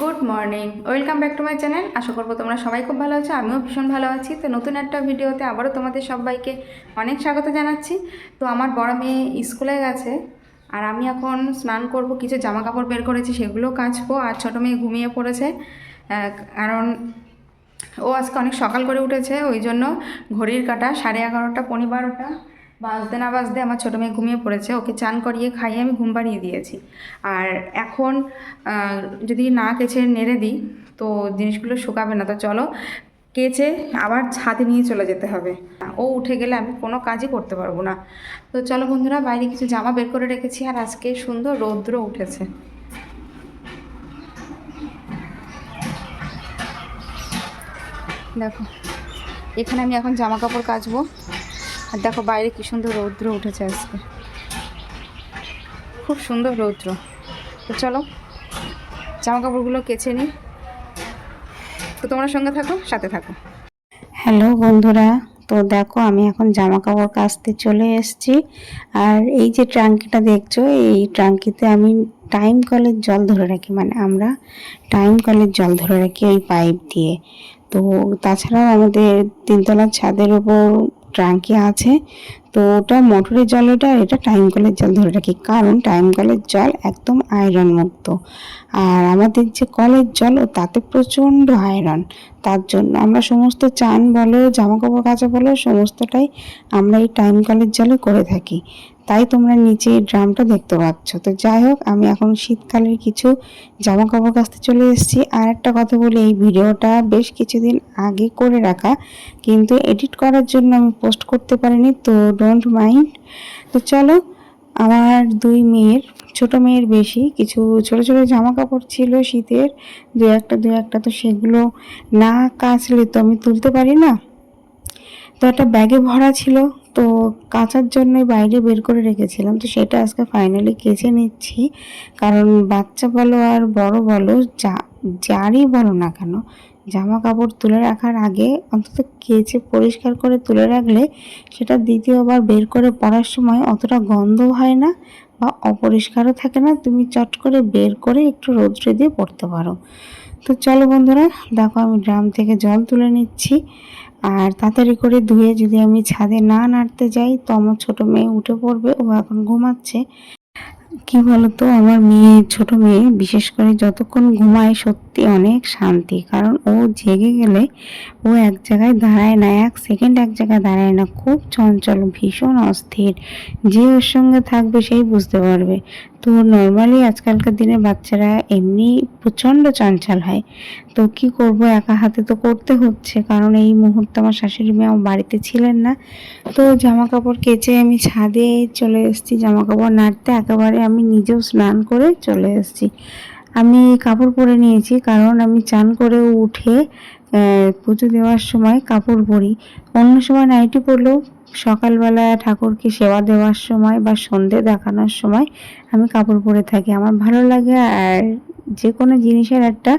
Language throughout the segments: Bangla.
Good morning welcome back to my channel আশা করব তোমরা সবাই খুব ভালো আছো, আমিও ভীষণ ভালো আছি। তো নতুন একটা ভিডিওতে আবারও তোমাদের সবাইকে অনেক স্বাগত জানাচ্ছি। তো আমার বড় মেয়ে স্কুলে গেছে আর আমি এখন স্নান করব, কিছু জামা কাপড় বের করেছি, সেগুলো কাচবো আর ছোটো মেয়ে ঘুমিয়ে পড়েছে। কারণ ও আজকে অনেক সকাল করে উঠেছে, ওই জন্য ঘড়ির কাটা সাড়ে এগারোটা, পনেরো বারোটা। বাজতে না বাজতে আমার ছোটো মেয়ে ঘুমিয়ে পড়েছে, ওকে চান করিয়ে খাইয়ে আমি ঘুম পাড়িয়ে দিয়েছি। আর এখন যদি না কেচে নেড়ে দিই, তো জিনিসগুলো শুকাবে না। তো চলো, কেচে আবার ছাদে নিয়ে চলে যেতে হবে। ও উঠে গেলে আমি কোনো কাজই করতে পারব না। তো চলো বন্ধুরা, বাইরে কিছু জামা বের করে রেখেছি আর আজকে সুন্দর রৌদ্র উঠেছে। দেখো, এখানে আমি এখন জামা কাপড় কাচবো। আর দেখো বাইরে কি সুন্দর রৌদ্র উঠেছে আজকে। খুব সুন্দর রৌদ্র। তো চলো জামা কাপড়গুলো কেচে নিই। তো তোমরা সঙ্গে থাকো, সাথে থাকো। হ্যালো বন্ধুরা, তো দেখো আমি এখন জামা কাপড় কাচতে চলে এসেছি। আর এই যে ট্রাঙ্কিটা দেখছ, এই ট্রাঙ্কিতে আমি টাইম কলের জল ধরে রাখি মানে আমরা টাইম কলের জল ধরে রাখি ওই পাইপ দিয়ে। তো তাছাড়াও আমাদের তিনতলার ছাদের ওপর ট্রাঙ্কি আছে। তো ওটা মোটরের জল ওটা এটা টাইম কলের জল ধরে রাখি। কারণ টাইম কলের জল একদম আয়রন মুক্ত। আর আমাদের যে কলের জল, ও তাতে প্রচণ্ড আয়রন তার জন্য। আমরা সমস্ত চান বলো জামা কাপড় কাচা বলো, সমস্তটাই আমরা এই টাইম কলের জলে করে থাকি। তাই তোমরা নিচে এই ড্রামটা দেখতে পাচ্ছ। তো যাই হোক, আমি এখন শীতকালের কিছু জামা কাপড় কাচতে চলে এসেছি। আর একটা কথা বলি, এই ভিডিওটা বেশ কিছুদিন আগে করে রাখা, কিন্তু এডিট করার জন্য আমি পোস্ট করতে পারিনি, তো ডোন্ট মাইন্ড তো চলো, আমার দুই মেয়ের ছোট মেয়ের বেশি, কিছু ছোট ছোট জামা কাপড় ছিল শীতের, দু একটা দু একটা, তো সেগুলো না কাচলে তো আমি তুলতে পারি না। তো একটা ব্যাগে ভরা ছিল, তো কাচার জন্য বাইরে বের করে রেখেছিলাম, তো সেটা আজকে ফাইনালি কেচে নিচ্ছি। কারণ বাচ্চা বলো আর বড় বলো, যা, যারই বলো না কেন জামা কাপড় তুলে রাখার আগে অন্তত কেচে পরিষ্কার করে তুলে রাখলে সেটা দ্বিতীয়বার বের করে পরার সময় অতটা গন্ধ হয় না বা অপরিষ্কারও থাকে না, তুমি চট করে বের করে একটু রোদ্রে দিয়ে পড়তে পারো। তো চলো বন্ধুরা, দেখো আমি ড্রাম থেকে জল তুলে নিচ্ছি। আর তাড়াতাড়ি করে ধুয়ে যদি আমি ছাদে না নাড়তে যাই, তো আমার ছোটো মেয়ে উঠে পড়বে, ও এখন ঘুমাচ্ছে। কি বলতো? আমার মেয়ে, ছোট মেয়ে, বিশেষ করে যতক্ষণ ঘুমায় সত্যি অনেক শান্তি। কারণ ও জেগে গেলে ও এক জায়গায় দাঁড়ায় না, এক সেকেন্ড এক জায়গায় দাঁড়ায় না। খুব চঞ্চল, ভীষণ অস্থির। যে ওর সঙ্গে থাকবে সেই বুঝতে পারবে। তো নর্মালি আজকালকার দিনে বাচ্চারা এমনি প্রচণ্ড চঞ্চল হয়। তো কি করব? একা হাতে তো করতে হচ্ছে। কারণ এই মুহূর্তে আমার শাশুড়ি মেয়ে আমার বাড়িতে ছিলেন না। তো জামা কাপড় কেচে আমি ছাদে চলে এসেছি। জামা কাপড় নাড়তে একেবারে আমি নিজেও স্নান করে চলে এসেছি। আমি কাপড় পরে নিয়েছি কারণ আমি চান করে উঠে পুজো দেওয়ার সময় কাপড় পরি। অন্য সময় নাইটি পরলেও সকালবেলা ঠাকুরকে সেবা দেওয়ার সময় বা সন্ধে দেখানোর সময় আমি কাপড় পরে থাকি। আমার ভালো লাগে আর যে কোনো জিনিসের একটা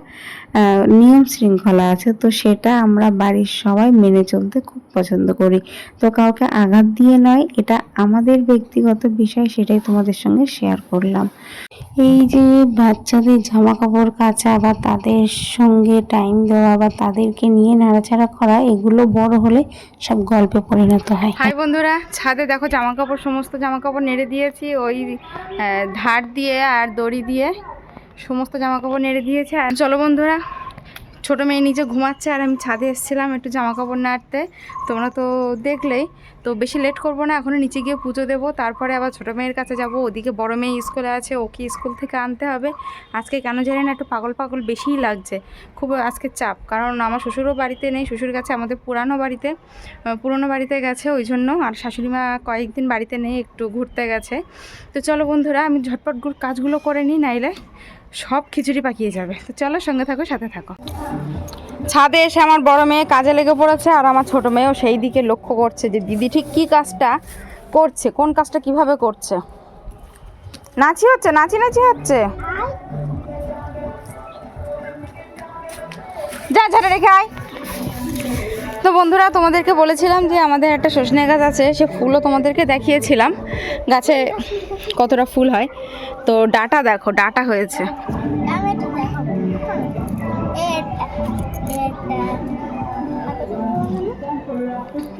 নিয়ম শৃঙ্খলা আছে, তো সেটা আমরা বাড়ির সবাই মেনে চলতে খুব পছন্দ করি। তো কাউকে আঘাত দিয়ে নয়, এটা আমাদের ব্যক্তিগত বিষয়, সেটাই তোমাদের সঙ্গে শেয়ার করলাম। এই যে বাচ্চাদের জামা কাপড় কাচা বা তাদের সঙ্গে টাইম দেওয়া বা তাদেরকে নিয়ে নাড়াচাড়া করা, এগুলো বড় হলে সব গল্পে পরিণত হয়। হাই বন্ধুরা, ছাদে দেখো জামা কাপড় সমস্ত জামা কাপড় নেড়ে দিয়েছি, ওই ধার দিয়ে আর দড়ি দিয়ে। সমস্ত জামা কাপড় নেড়ে দিয়েছে। আর চলো বন্ধুরা, ছোটো মেয়ে নিচে ঘুমাচ্ছে আর আমি ছাদে এসেছিলাম একটু জামা কাপড় নাড়তে। তোমরা তো দেখলেই, তো বেশি লেট করব না এখনও নিচে গিয়ে পুজো দেবো। তারপরে আবার ছোটো মেয়ের কাছে যাব। ওদিকে বড় মেয়ে স্কুলে আছে ওকে স্কুল থেকে আনতে হবে? আজকে কেন জানি না একটু পাগল পাগল বেশিই লাগছে। খুব আজকে চাপ, কারণ আমার শ্বশুরও বাড়িতে নেই, শ্বশুর কাছে আমাদের পুরানো বাড়িতে। পুরনো বাড়িতে গেছে ওই জন্য, আর শাশুড়ি মা কয়েকদিন বাড়িতে নেই, একটু ঘুরতে গেছে। তো চলো বন্ধুরা, আমি ঝটপট কাজগুলো করে নিই, নাইলে সব খিচুড়ি পাকিয়ে যাবে। তো চলো সঙ্গে থাকো, সাথে থাকো। ছাদে এসে আমার বড় মেয়ে কাজে লেগে পড়েছে আর আমার ছোট মেয়েও সেই দিকে লক্ষ্য করছে যে দিদি ঠিক কী কাজটা করছে, কোন কাজটা কীভাবে করছে। নাচি হচ্ছে, নাচি নাচি হচ্ছে। যা, ঝাড়ে রেখে আয়। তো বন্ধুরা, তোমাদেরকে বলেছিলাম যে আমাদের একটা সজনে গাছ আছে, সে ফুলও তোমাদেরকে দেখিয়েছিলাম। গাছে কতটা ফুল হয়। তো ডাটা দেখো, ডাটা হয়েছে।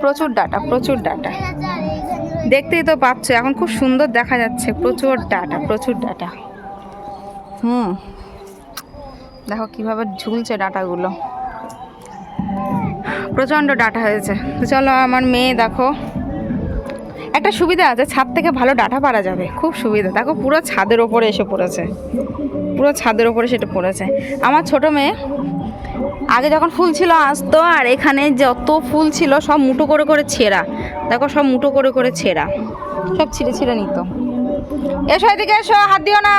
প্রচুর ডাটা প্রচুর ডাটা। দেখতেই তো পাচ্ছ, এখন খুব সুন্দর দেখা যাচ্ছে। প্রচুর ডাটা প্রচুর ডাটা। হুম। দেখো কীভাবে ঝুলছে ডাটাগুলো। প্রচণ্ড ডাটা হয়েছে। চলো আমার মেয়ে দেখো। একটা সুবিধা আছে, ছাদ থেকে ভালো ডাটা পারা যাবে। খুব সুবিধা। দেখো, পুরো ছাদের ওপরে এসে পড়েছে। পুরো ছাদের ওপরে সেটা পড়েছে। আমার ছোট মেয়ে আগে যখন ফুল ছিল আসতো, আর এখানে যত ফুল ছিল সব মুটো করে করে ছেঁড়া। দেখো, সব মুটো করে করে ছেঁড়া। সব ছিঁড়ে ছিঁড়ে নিত। এসো এদিকে, এসো, হাত দিও না।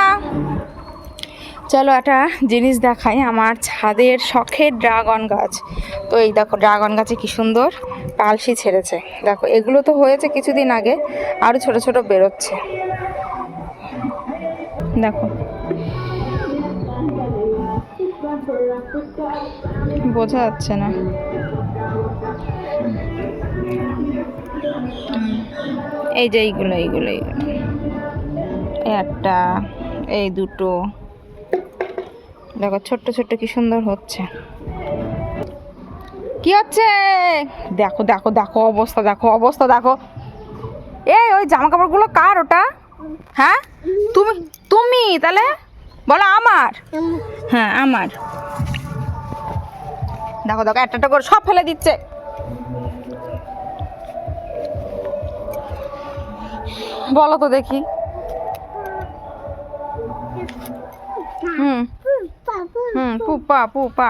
চলো একটা জিনিস দেখাই, আমার ছাদের শখের ড্রাগন গাছ। তো এই দেখো, ড্রাগন গাছে কি সুন্দর পালসি ছেড়েছে। দেখো, এগুলো তো হয়েছে কিছুদিন আগে আরও ছোট ছোট বেরোচ্ছে। দেখো। বোঝা যাচ্ছে না। এই যে এইগুলো এইগুলো এইগুলো। এই একটা, এই দুটো। দেখো, ছোট্ট ছোট্ট কি সুন্দর হচ্ছে। কি হচ্ছে? দেখো দেখো দেখো অবস্থা দেখো অবস্থা, দেখো। এই, ওই জামা কাপড়গুলো কার ওটা? হ্যাঁ? তুমি তুমি, তাহলে? বলো, আমার? হ্যাঁ আমার। দেখো দেখো, একটা একটা করে সব ফেলে দিচ্ছে। বলো তো দেখি। পুপা পুপা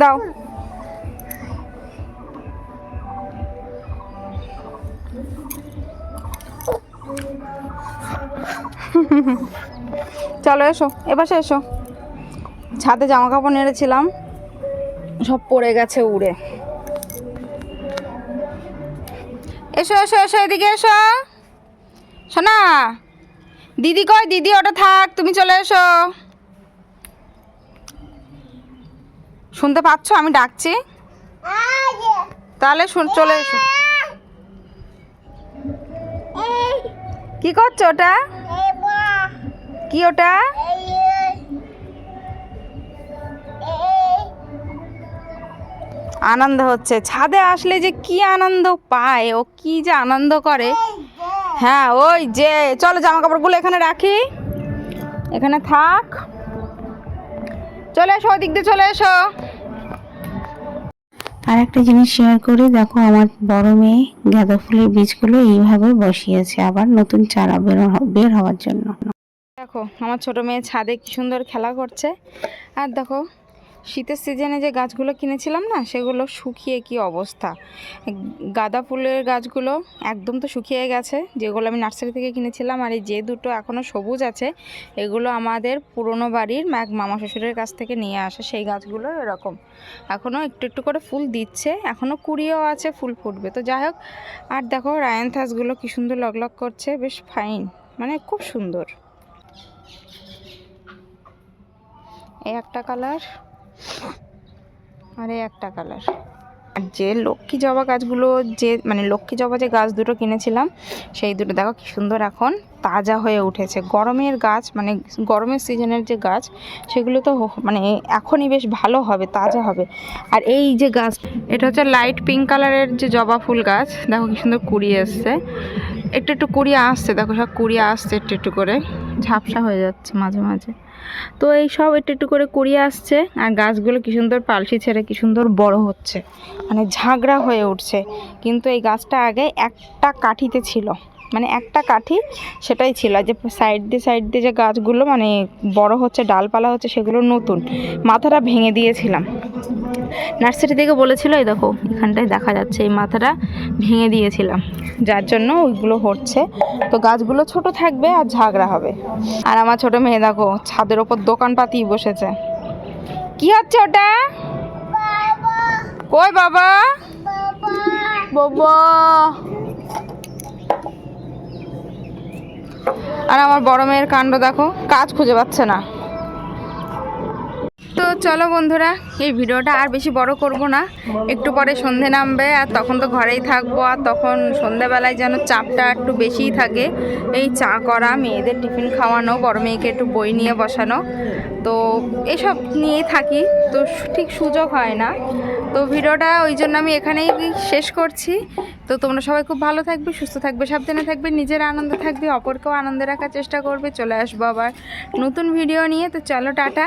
দাও চলো এসো এবার এসো। ছাদে জামা কাপড় নেড়েছিলাম। সব পড়ে গেছে উড়ে। এসো এসো এসো, এদিকে এসো। শোনা দিদি কয় দিদি, ওটা থাক, তুমি চলে এসো। শুনতে পাচ্ছ? আমি ডাকছি। তাহলে চলে এসো। কি করছ ওটা? কি ওটা? আনন্দ হচ্ছে। ছাদে আসলে যে কি আনন্দ পায়, ও কি যে আনন্দ করে। হ্যাঁ ওই যে চলো জামা কাপড়গুলো এখানে রাখি। এখানে থাক। চলে এসো ওদিক দিয়ে চলে এসো। আর একটা জিনিস শেয়ার করি দেখো আমার বড় মেয়ে গাঁদা ফুলের বীজগুলো এইভাবে বসিয়েছে আবার নতুন চারা বের বের হওয়ার জন্য। দেখো আমার ছোট মেয়ে ছাদে কি সুন্দর খেলা করছে। আর দেখো শীতের সিজনে যে গাছগুলো কিনেছিলাম না, সেগুলো শুকিয়ে কি অবস্থা? গাঁদা ফুলের গাছগুলো একদম তো শুকিয়ে গেছে, যেগুলো আমি নার্সারি থেকে কিনেছিলাম, আর এই যে দুটো এখনও সবুজ আছে, এগুলো আমাদের পুরনো বাড়ির এক মামা শ্বশুরের কাছ থেকে নিয়ে আসে, সেই গাছগুলো এরকম। এখনও একটু একটু করে ফুল দিচ্ছে এখনও কুড়িয়েও আছে, ফুল ফুটবে। তো যাই হোক, আর দেখো রায়ানথাসগুলো কি সুন্দর লগলগ করছে, বেশ ফাইন মানে খুব সুন্দর। এই একটা কালার আর একটা কালার। আর যে লক্ষ্মী জবা গাছগুলো যে মানে লক্ষ্মী জবা যে গাছ দুটো কিনেছিলাম, সেই দুটো দেখো কি সুন্দর এখন, তাজা হয়ে উঠেছে। গরমের গাছ মানে গরমের সিজনের যে গাছ, সেগুলো তো মানে এখনই বেশ ভালো হবে, তাজা হবে। আর এই যে গাছ, এটা হচ্ছে লাইট পিঙ্ক কালারের যে জবা ফুল গাছ, দেখো কি সুন্দর কুড়ি এসছে। একটু একটু কুড়িয়ে আসছে, দেখো সব কুড়িয়ে আসছে একটু একটু করে। ঝাপসা হয়ে যাচ্ছে মাঝে মাঝে। তো এই সব একটু একটু করে কুড়িয়ে আসছে। আর গাছগুলো কি সুন্দর পালসি ছেড়ে কি সুন্দর বড় হচ্ছে। মানে ঝাঁকড়া হয়ে উঠছে। কিন্তু এই গাছটা আগে একটা কাঠিতে ছিল। মানে একটা কাঠি সেটাই ছিল। যে সাইড দিয়ে সাইড দিয়ে যে গাছগুলো মানে বড় হচ্ছে ডালপালা হচ্ছে সেগুলো নতুন। মাথাটা ভেঙে দিয়েছিলাম। নার্সারি থেকে বলেছিল এই দেখো এখানটায় দেখা যাচ্ছে এই মাথাটা ভেঙে দিয়েছিলাম। যার জন্য ওইগুলো হচ্ছে। তো গাছগুলো ছোট থাকবে আর ঝাগড়া হবে। আর আমার ছোট মেয়ে দেখো ছাদের ওপর দোকান পাতি বসেছে। কি হচ্ছে ওটা? কই বাবা। বাবা। আর আমার বড় মেয়ের কাণ্ড দেখো, কাজ খুঁজে পাচ্ছে না। তো চলো বন্ধুরা, এই ভিডিওটা আর বেশি বড় করব না। একটু পরে সন্ধে নামবে, আর তখন তো ঘরেই থাকব, আর তখন সন্ধেবেলায় যেন চাপটা একটু বেশিই থাকে। এই চা করা, মেয়েদের টিফিন খাওয়ানো, বড় মেয়েকে একটু বই নিয়ে বসানো। তো এসব নিয়েই থাকি। তো ঠিক সুযোগ হয় না। তো ভিডিওটা ওই জন্য আমি এখানেই শেষ করছি। তো তোমরা সবাই খুব ভালো থাকবে, সুস্থ থাকবে, সাবধানে থাকবে, নিজের আনন্দ থাকবে, অপরকেও আনন্দে রাখার চেষ্টা করবে। চলে আসব আবার নতুন ভিডিও নিয়ে। তো চলো, টাটা।